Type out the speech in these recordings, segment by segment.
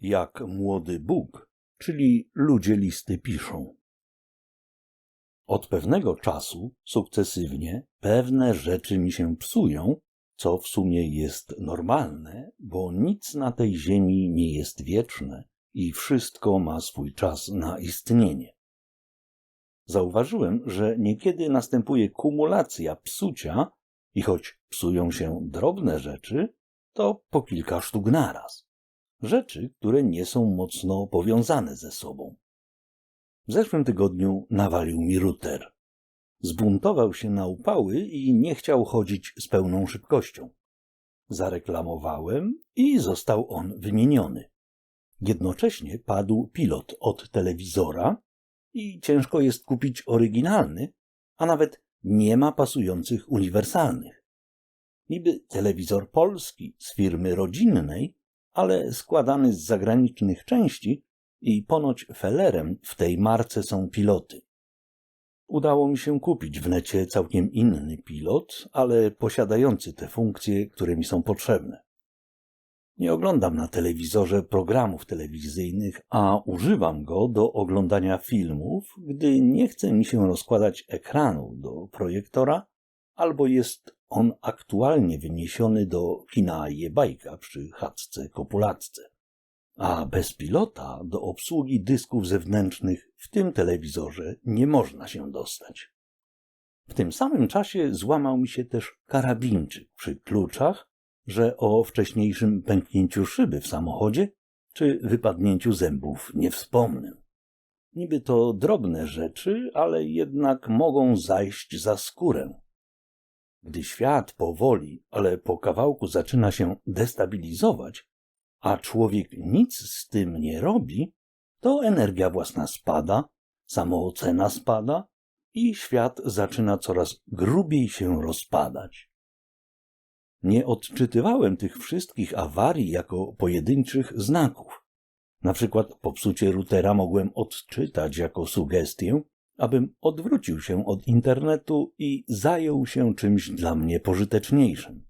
jak młody Bóg, czyli ludzie listy piszą. Od pewnego czasu sukcesywnie pewne rzeczy mi się psują, co w sumie jest normalne, bo nic na tej ziemi nie jest wieczne i wszystko ma swój czas na istnienie. Zauważyłem, że niekiedy następuje kumulacja psucia i choć psują się drobne rzeczy, to po kilka sztuk naraz. Rzeczy, które nie są mocno powiązane ze sobą. W zeszłym tygodniu nawalił mi router. Zbuntował się na upały i nie chciał chodzić z pełną szybkością. Zareklamowałem i został on wymieniony. Jednocześnie padł pilot od telewizora i ciężko jest kupić oryginalny, a nawet nie ma pasujących uniwersalnych. Niby telewizor polski z firmy rodzinnej, ale składany z zagranicznych części i ponoć felerem w tej marce są piloty. Udało mi się kupić w necie całkiem inny pilot, ale posiadający te funkcje, które mi są potrzebne. Nie oglądam na telewizorze programów telewizyjnych, a używam go do oglądania filmów, gdy nie chce mi się rozkładać ekranu do projektora, albo jest on aktualnie wyniesiony do kina jebajka przy chatce kopulacce. A bez pilota do obsługi dysków zewnętrznych w tym telewizorze nie można się dostać. W tym samym czasie złamał mi się też karabinczyk przy kluczach, że o wcześniejszym pęknięciu szyby w samochodzie czy wypadnięciu zębów nie wspomnę. Niby to drobne rzeczy, ale jednak mogą zajść za skórę. Gdy świat powoli, ale po kawałku zaczyna się destabilizować, a człowiek nic z tym nie robi, to energia własna spada, samoocena spada i świat zaczyna coraz grubiej się rozpadać. Nie odczytywałem tych wszystkich awarii jako pojedynczych znaków. Na przykład popsucie routera mogłem odczytać jako sugestię, abym odwrócił się od internetu i zajął się czymś dla mnie pożyteczniejszym.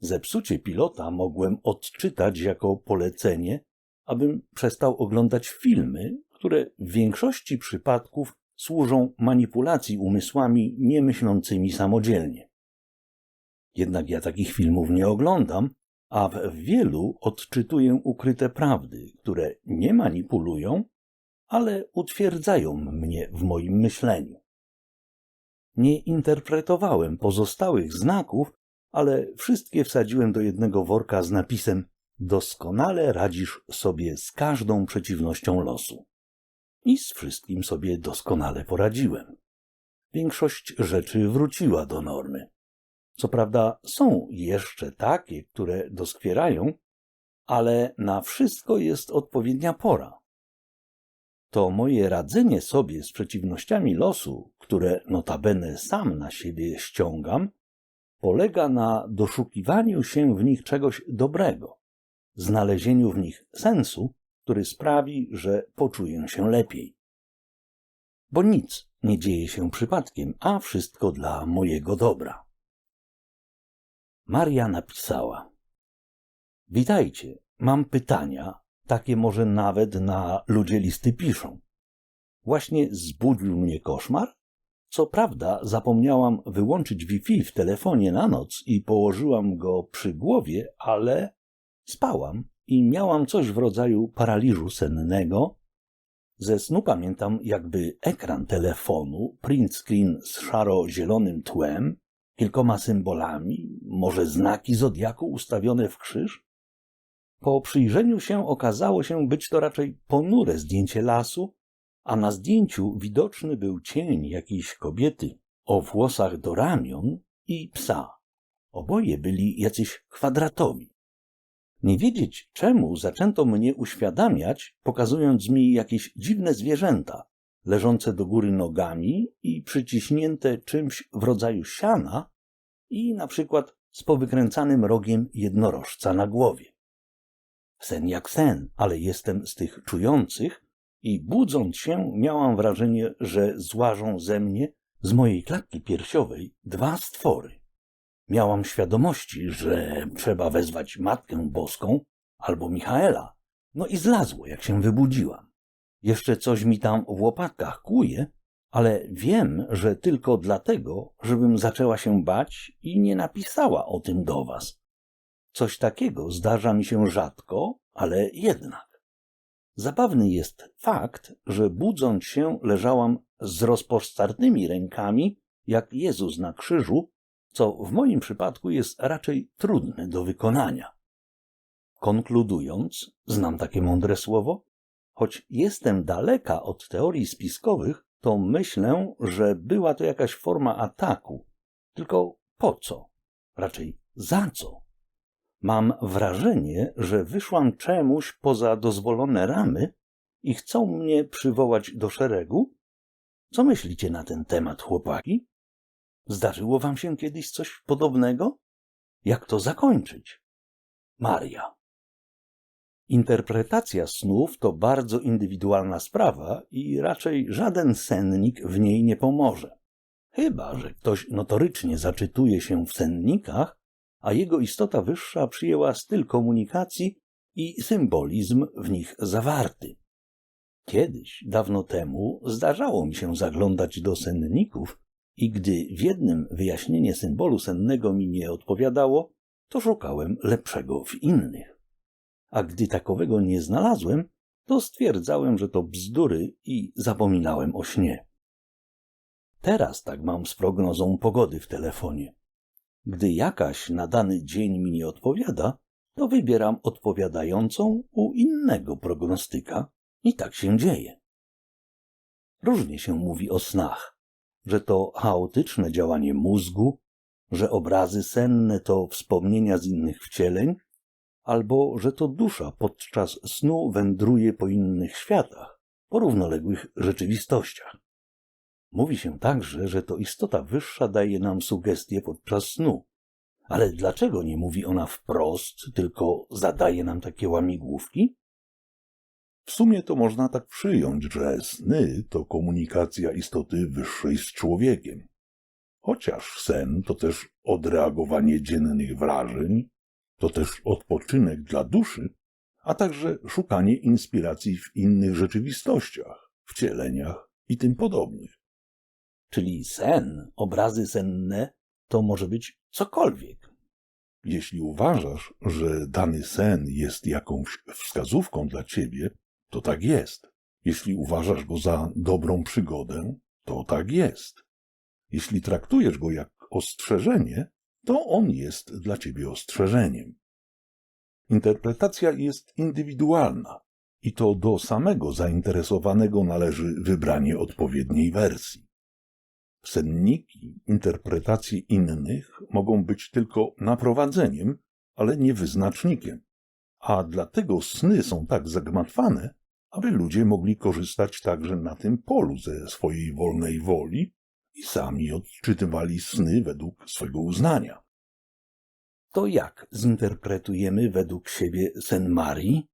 Zepsucie pilota mogłem odczytać jako polecenie, abym przestał oglądać filmy, które w większości przypadków służą manipulacji umysłami niemyślącymi samodzielnie. Jednak ja takich filmów nie oglądam, a w wielu odczytuję ukryte prawdy, które nie manipulują, ale utwierdzają mnie w moim myśleniu. Nie interpretowałem pozostałych znaków, ale wszystkie wsadziłem do jednego worka z napisem Doskonale radzisz sobie z każdą przeciwnością losu. I z wszystkim sobie doskonale poradziłem. Większość rzeczy wróciła do normy. Co prawda są jeszcze takie, które doskwierają, ale na wszystko jest odpowiednia pora. To moje radzenie sobie z przeciwnościami losu, które notabene sam na siebie ściągam, polega na doszukiwaniu się w nich czegoś dobrego, znalezieniu w nich sensu, który sprawi, że poczuję się lepiej. Bo nic nie dzieje się przypadkiem, a wszystko dla mojego dobra. Maria napisała: Witajcie, mam pytania, takie może nawet na ludzie listy piszą. Właśnie zbudził mnie koszmar? Co prawda, zapomniałam wyłączyć Wi-Fi w telefonie na noc i położyłam go przy głowie, ale spałam i miałam coś w rodzaju paraliżu sennego. Ze snu pamiętam, jakby ekran telefonu, print screen z szaro-zielonym tłem, kilkoma symbolami, może znaki zodiaku ustawione w krzyż? Po przyjrzeniu się okazało się być to raczej ponure zdjęcie lasu, a na zdjęciu widoczny był cień jakiejś kobiety o włosach do ramion i psa. Oboje byli jacyś kwadratowi. Nie wiedzieć czemu zaczęto mnie uświadamiać, pokazując mi jakieś dziwne zwierzęta, leżące do góry nogami i przyciśnięte czymś w rodzaju siana i na przykład z powykręcanym rogiem jednorożca na głowie. Sen jak sen, ale jestem z tych czujących i budząc się miałam wrażenie, że złażą ze mnie, z mojej klatki piersiowej, dwa stwory. Miałam świadomości, że trzeba wezwać Matkę Boską albo Michaela, No i zlazło, jak się wybudziłam. Jeszcze coś mi tam w łopatkach kłuje, ale wiem, że tylko dlatego, żebym zaczęła się bać i nie napisała o tym do was. Coś takiego zdarza mi się rzadko, ale jednak. Zabawny jest fakt, że budząc się leżałam z rozpostartymi rękami, jak Jezus na krzyżu, co w moim przypadku jest raczej trudne do wykonania. Konkludując, znam takie mądre słowo, choć jestem daleka od teorii spiskowych, to myślę, że była to jakaś forma ataku. Tylko po co? Raczej za co? Mam wrażenie, że wyszłam czemuś poza dozwolone ramy i chcą mnie przywołać do szeregu? Co myślicie na ten temat, chłopaki? Zdarzyło wam się kiedyś coś podobnego? Jak to zakończyć? Maria. Interpretacja snów to bardzo indywidualna sprawa i raczej żaden sennik w niej nie pomoże. Chyba, że ktoś notorycznie zaczytuje się w sennikach, a jego istota wyższa przyjęła styl komunikacji i symbolizm w nich zawarty. Kiedyś, dawno temu, zdarzało mi się zaglądać do senników i gdy w jednym wyjaśnienie symbolu sennego mi nie odpowiadało, to szukałem lepszego w innych. A gdy takowego nie znalazłem, to stwierdzałem, że to bzdury i zapominałem o śnie. Teraz tak mam z prognozą pogody w telefonie. Gdy jakaś na dany dzień mi nie odpowiada, to wybieram odpowiadającą u innego prognostyka i tak się dzieje. Różnie się mówi o snach, że to chaotyczne działanie mózgu, że obrazy senne to wspomnienia z innych wcieleń, albo że to dusza podczas snu wędruje po innych światach, po równoległych rzeczywistościach. Mówi się także, że to istota wyższa daje nam sugestie podczas snu. Ale dlaczego nie mówi ona wprost, tylko zadaje nam takie łamigłówki? W sumie to można tak przyjąć, że sny to komunikacja istoty wyższej z człowiekiem. Chociaż sen to też odreagowanie dziennych wrażeń, to też odpoczynek dla duszy, a także szukanie inspiracji w innych rzeczywistościach, wcieleniach i tym podobnych. Czyli sen, obrazy senne, to może być cokolwiek. Jeśli uważasz, że dany sen jest jakąś wskazówką dla ciebie, to tak jest. Jeśli uważasz go za dobrą przygodę, to tak jest. Jeśli traktujesz go jak ostrzeżenie, to on jest dla ciebie ostrzeżeniem. Interpretacja jest indywidualna i to do samego zainteresowanego należy wybranie odpowiedniej wersji. Senniki interpretacji innych mogą być tylko naprowadzeniem, ale nie wyznacznikiem, a dlatego sny są tak zagmatwane, aby ludzie mogli korzystać także na tym polu ze swojej wolnej woli i sami odczytywali sny według swego uznania. To jak zinterpretujemy według siebie sen Marii?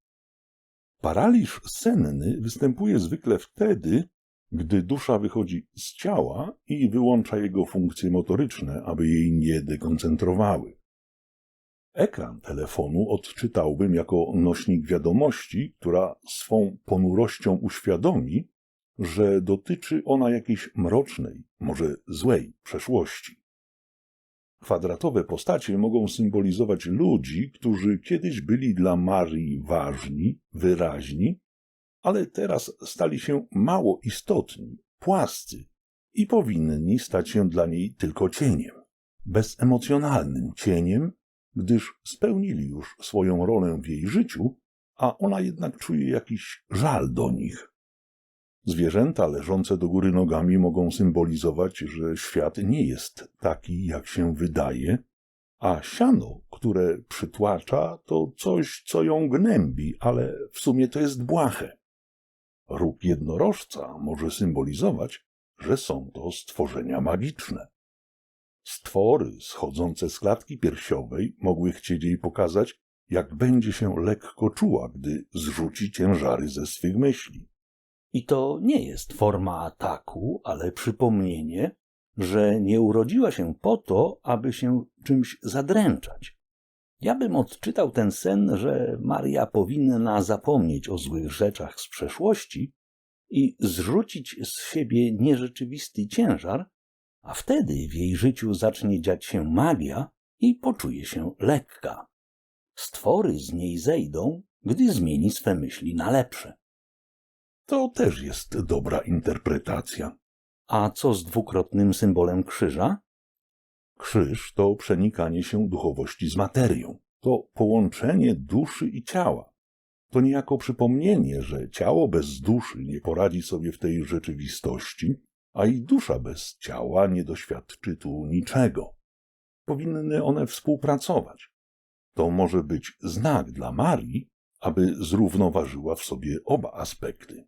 Paraliż senny występuje zwykle wtedy, gdy dusza wychodzi z ciała i wyłącza jego funkcje motoryczne, aby jej nie dekoncentrowały. Ekran telefonu odczytałbym jako nośnik wiadomości, która swą ponurością uświadomi, że dotyczy ona jakiejś mrocznej, może złej przeszłości. Kwadratowe postacie mogą symbolizować ludzi, którzy kiedyś byli dla Marii ważni, wyraźni, ale teraz stali się mało istotni, płascy i powinni stać się dla niej tylko cieniem, bezemocjonalnym cieniem, gdyż spełnili już swoją rolę w jej życiu, a ona jednak czuje jakiś żal do nich. Zwierzęta leżące do góry nogami mogą symbolizować, że świat nie jest taki, jak się wydaje, a siano, które przytłacza, to coś, co ją gnębi, ale w sumie to jest błahe. Róg jednorożca może symbolizować, że są to stworzenia magiczne. Stwory schodzące z klatki piersiowej mogły chcieć jej pokazać, jak będzie się lekko czuła, gdy zrzuci ciężary ze swych myśli. I to nie jest forma ataku, ale przypomnienie, że nie urodziła się po to, aby się czymś zadręczać. Ja bym odczytał ten sen, że Maria powinna zapomnieć o złych rzeczach z przeszłości i zrzucić z siebie nierzeczywisty ciężar, a wtedy w jej życiu zacznie dziać się magia i poczuje się lekka. Stwory z niej zejdą, gdy zmieni swe myśli na lepsze. To też jest dobra interpretacja. A co z dwukrotnym symbolem krzyża? Krzyż to przenikanie się duchowości z materią. To połączenie duszy i ciała. To niejako przypomnienie, że ciało bez duszy nie poradzi sobie w tej rzeczywistości, a i dusza bez ciała nie doświadczy tu niczego. Powinny one współpracować. To może być znak dla Marii, aby zrównoważyła w sobie oba aspekty.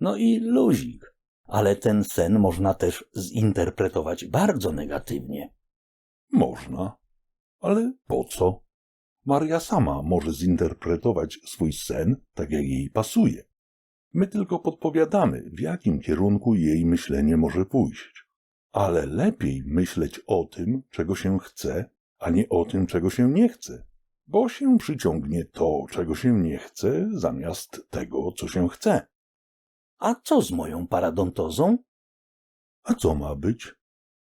No i luzik. Ale ten sen można też zinterpretować bardzo negatywnie. Można, ale po co? Maria sama może zinterpretować swój sen tak, jak jej pasuje. My tylko podpowiadamy, w jakim kierunku jej myślenie może pójść. Ale lepiej myśleć o tym, czego się chce, a nie o tym, czego się nie chce, bo się przyciągnie to, czego się nie chce, zamiast tego, co się chce. A co z moją paradontozą? A co ma być?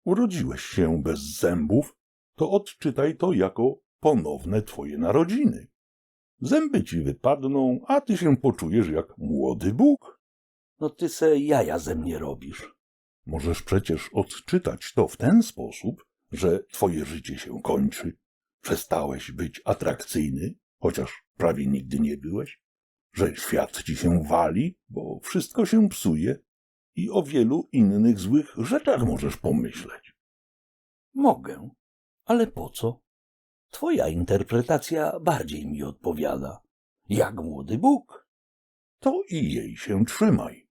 Urodziłeś się bez zębów, to odczytaj to jako ponowne twoje narodziny. Zęby ci wypadną, a ty się poczujesz jak młody Bóg. No ty se jaja ze mnie robisz. Możesz przecież odczytać to w ten sposób, że twoje życie się kończy. Przestałeś być atrakcyjny, chociaż prawie nigdy nie byłeś. Że świat ci się wali, bo wszystko się psuje i o wielu innych złych rzeczach możesz pomyśleć. Mogę, ale po co? Twoja interpretacja bardziej mi odpowiada. Jak młody Bóg. To i jej się trzymaj.